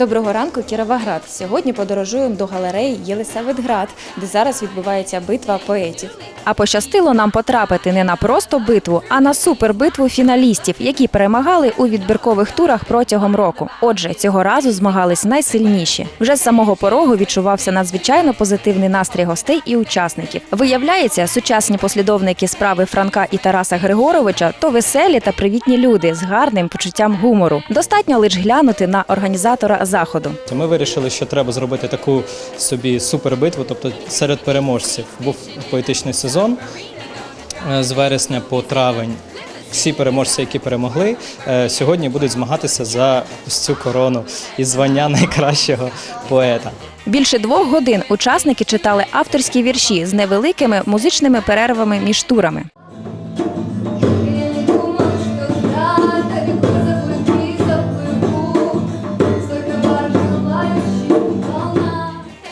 Доброго ранку, Кіровоград. Сьогодні подорожуємо до галереї Єлисаветград, де зараз відбувається битва поетів. А пощастило нам потрапити не на просто битву, а на супербитву фіналістів, які перемагали у відбіркових турах протягом року. Отже, цього разу змагались найсильніші. Вже з самого порогу відчувався надзвичайно позитивний настрій гостей і учасників. Виявляється, сучасні послідовники справи Франка і Тараса Григоровича то веселі та привітні люди з гарним почуттям гумору. Достатньо лише глянути на організатора заходу. Ми вирішили, що треба зробити таку собі супербитву, тобто серед переможців був поетичний сезон е, з вересня по травень. Всі переможці, які перемогли, е, сьогодні будуть змагатися за ось цю корону і звання найкращого поета. Більше двох годин учасники читали авторські вірші з невеликими музичними перервами між турами.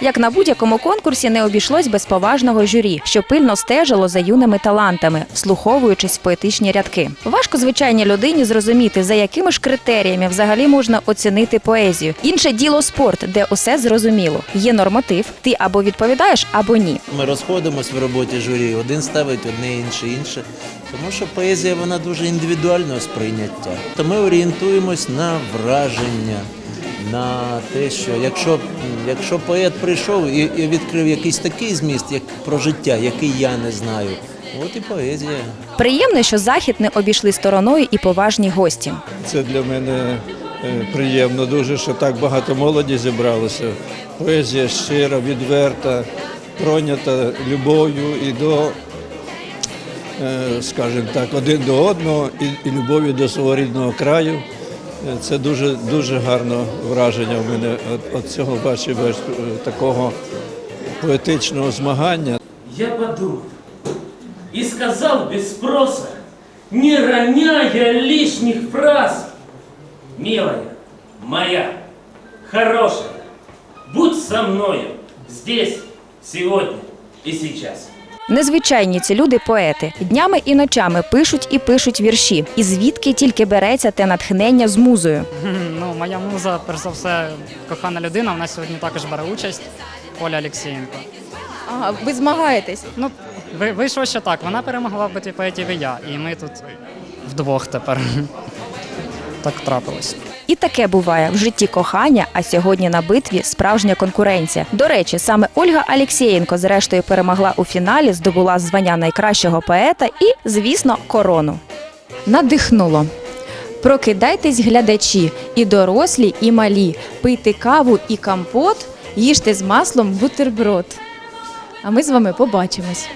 Як на будь-якому конкурсі не обійшлось без поважного журі, що пильно стежило за юними талантами, вслуховуючись в поетичні рядки. Важко звичайній людині зрозуміти, за якими ж критеріями взагалі можна оцінити поезію. Інше діло спорт, де усе зрозуміло. Є норматив, ти або відповідаєш, або ні. Ми розходимось в роботі журі, один ставить одне інше інше. Тому що поезія вона дуже індивідуального сприйняття. То ми орієнтуємось на враження, на те, що якщо, якщо поет прийшов і, і відкрив якийсь такий зміст, як про життя, який я не знаю, от і поезія. Приємно, що захід не обійшли стороною і поважні гості. Це для мене е, приємно дуже, що так багато молоді зібралося. Поезія щира, відверта, пройнята любов'ю і до, е, скажімо так, один до одного, і, і любов'ю до свого рідного краю. Це дуже, дуже гарне враження в мене от цього бачив е, такого поетичного змагання. Я подумал и сказал без спроса, не роняя лишних фраз, милая, моя, хорошая, будь со мною здесь, сегодня и сейчас. Незвичайні ці люди поети. Днями і ночами пишуть і пишуть вірші. І звідки тільки береться те натхнення з музою. Ну, моя муза, перш за все, кохана людина. Вона сьогодні також бере участь. Оля Олексієнко. А ви змагаєтесь? Ну, ви- вийшло, що так. Вона перемогла в битві поетів і я. І ми тут вдвох тепер. Так трапилось. І таке буває в житті кохання, а сьогодні на битві справжня конкуренція. До речі, саме Ольга Алєксєєнко зрештою перемогла у фіналі, здобула звання найкращого поета і, звісно, корону. Надихнуло. Прокидайтесь, глядачі, і дорослі, і малі. Пийте каву і компот, їжте з маслом бутерброд. А ми з вами побачимось.